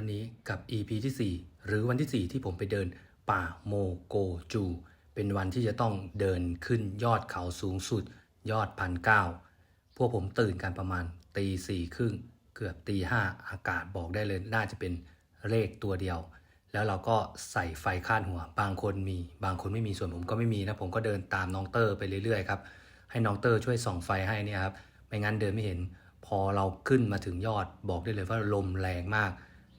วันนี้กับ EP ที่ 4 หรือวันที่ 4 ที่ผมไปเดินป่าโมโกจู เป็นวันที่จะต้องเดินขึ้นยอดเขาสูงสุด ยอดพันเก้าพวกผมตื่นกันประมาณตีสี่ครึ่งเกือบตีห้าอากาศบอกได้เลยน่าจะเป็นเลขตัวเดียว แล้วเราก็ใส่ไฟคาดหัว บางคนมี บางคนไม่มีส่วนผมก็ไม่มีนะ ผมก็เดินตามน้องเตอร์ไปเรื่อยๆครับให้น้องเตอร์ช่วยส่องไฟให้เนี่ยครับไม่งั้นเดินไม่เห็น พอเราขึ้นมาถึงยอดบอกได้เลยว่าลมแรงมาก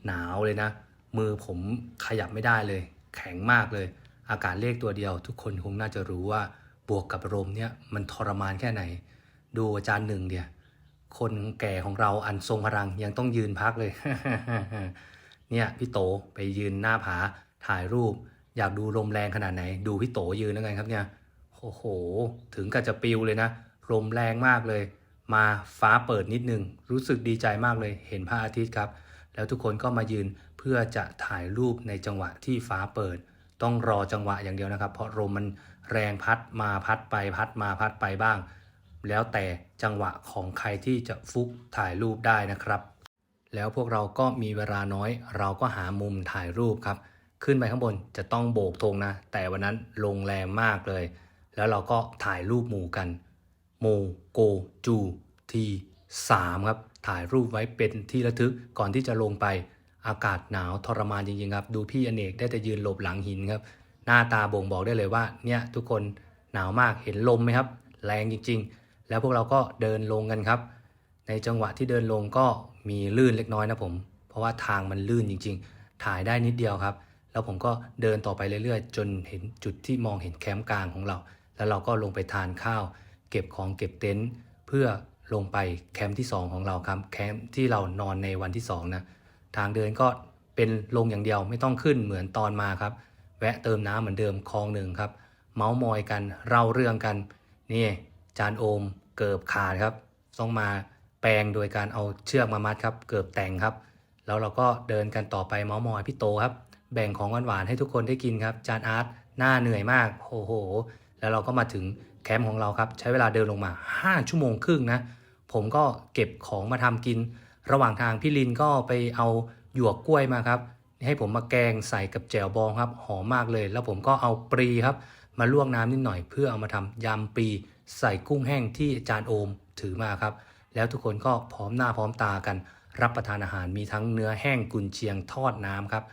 หนาวเลยนะ มือผมขยับไม่ได้เลย แข็งมากเลย อากาศเลขตัวเดียว ทุกคนคงน่าจะรู้ว่าบวกกับลมเนี่ยมันทรมานแค่ไหน ดูอาจารย์หนึ่งเดียคนแก่ของเราอันทรงพลังยังต้องยืนพักเลย เนี่ยพี่โตไปยืนหน้าผาถ่ายรูป อยากดูลมแรงขนาดไหน ดูพี่โตยืนแล้วกันครับเนี่ยโอ้โห ถึงกับจะปิวเลยนะลมแรงมากเลย มาฟ้าเปิดนิดนึง รู้สึกดีใจมากเลย เห็นพระอาทิตย์ครับ แล้วทุกคนก็มายืนเพื่อจะถ่ายรูปในจังหวะที่ฟ้าเปิด ต้องรอจังหวะอย่างเดียวนะครับ เพราะลมมันแรงพัดมาพัดไปพัดมาพัดไปบ้าง แล้วแต่จังหวะของใครที่จะฟุกถ่ายรูปได้นะครับ แล้วพวกเราก็มีเวลาน้อย เราก็หามุมถ่ายรูปครับ ขึ้นไปข้างบนจะต้องโบกธงนะ แต่วันนั้นลงแรงมากเลย แล้วเราก็ถ่ายรูปหมู่กันโมโกจูที สามครับถ่ายรูปไว้เป็นที่ระทึกก่อนที่จะลงไป อากาศหนาวทรมานจริงๆครับ ดูพี่อเนกได้แต่ยืนหลบหลังหินครับ หน้าตาบ่งบอกได้เลยว่า เนี่ยทุกคนหนาวมากเห็นลมไหมครับ แรงจริงๆ แล้วพวกเราก็เดินลงกันครับ ในจังหวะที่เดินลงก็มีลื่นเล็กน้อยนะผม เพราะว่าทางมันลื่นจริง ๆ ถ่ายได้นิดเดียวครับ แล้วผมก็เดินต่อไปเรื่อยๆ จนเห็นจุดที่มองเห็นแคมป์กลางของเรา แล้วเราก็ลงไปทานข้าว เก็บของเก็บเต็นท์เพื่อ ลงไปแคมป์ที่ 2 ของเราครับแคมป์ที่เรานอนในวันที่2นะทางเดินก็เป็นลงอย่างเดียวไม่ต้องขึ้นเหมือนตอนมาครับ แวะเติมน้ำเหมือนเดิมคลองหนึ่งครับ เมาส์มอยกันเล่าเรื่องกันนี่จานโอมเกิบขาดครับต้องมาแปลงโดยการเอาเชือกมามัดครับ เกิบแต่งครับ แล้วเราก็เดินกันต่อไปเมาส์มอยพี่โตครับ แบ่งของหวานๆให้ทุกคนได้กินครับ จานอาร์ตหน้าเหนื่อยมากโอ้โห แล้วเราก็มาถึงแคมป์ของเราครับ ใช้เวลาเดินลงมา 5 ชั่วโมงครึ่งนะ ผมก็เก็บของมาทำกิน ระหว่างทางพี่ลินก็ไปเอาหยวกกล้วยมาครับ ให้ผมมาแกงใส่กับแจ่วบองครับ หอมมากเลย แล้วผมก็เอาปรีครับ มาลวกน้ำนิดหน่อยเพื่อเอามาทำยำปรีใส่กุ้งแห้งที่อาจารย์โอมถือมาครับ แล้วทุกคนก็พร้อมหน้าพร้อมตากัน รับประทานอาหารมีทั้งเนื้อแห้งกุนเชียงทอดน้ำครับ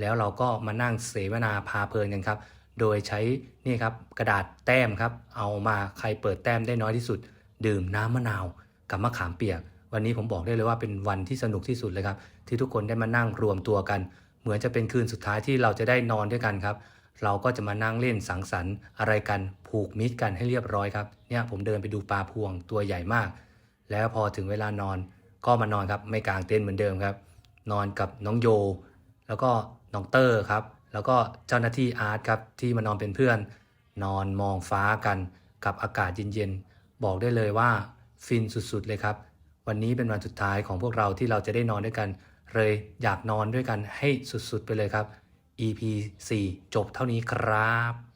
แล้วเราก็มานั่งเสวนาพาเพลินกันครับ โดยใช้นี่ครับกระดาษแต้มครับ เอามาใครเปิดแต้มได้น้อยที่สุด ดื่มน้ำมะนาว กับมะขามเปียก วันนี้ผมบอกได้เลยว่าเป็นวันที่สนุกที่สุดเลยครับ ที่ทุกคนได้มานั่งรวมตัวกัน เหมือนจะเป็นคืนสุดท้ายที่เราจะได้นอนด้วยกันครับเราก็จะมานั่งเล่นสังสรรค์อะไรกันผูกมิตรกันให้เรียบร้อยครับเนี่ยผมเดินไปดูปลาพวงตัวใหญ่มาก แล้วพอถึงเวลานอนก็มานอนครับไม่กางเต็นท์เหมือนเดิมครับ นอนกับน้องโย แล้วก็น้องเตอร์ครับ แล้วก็เจ้าหน้าที่อาร์ตครับที่มานอนเป็นเพื่อน นอนมองฟ้ากันกับอากาศเย็นๆบอกได้เลยว่า ฟินสุดๆเลยครับ วันนี้เป็นวันสุดท้ายของพวกเราที่เราจะได้นอนด้วยกัน เลยอยากนอนด้วยกันให้สุดๆไปเลยครับ EP 4 จบเท่านี้ครับ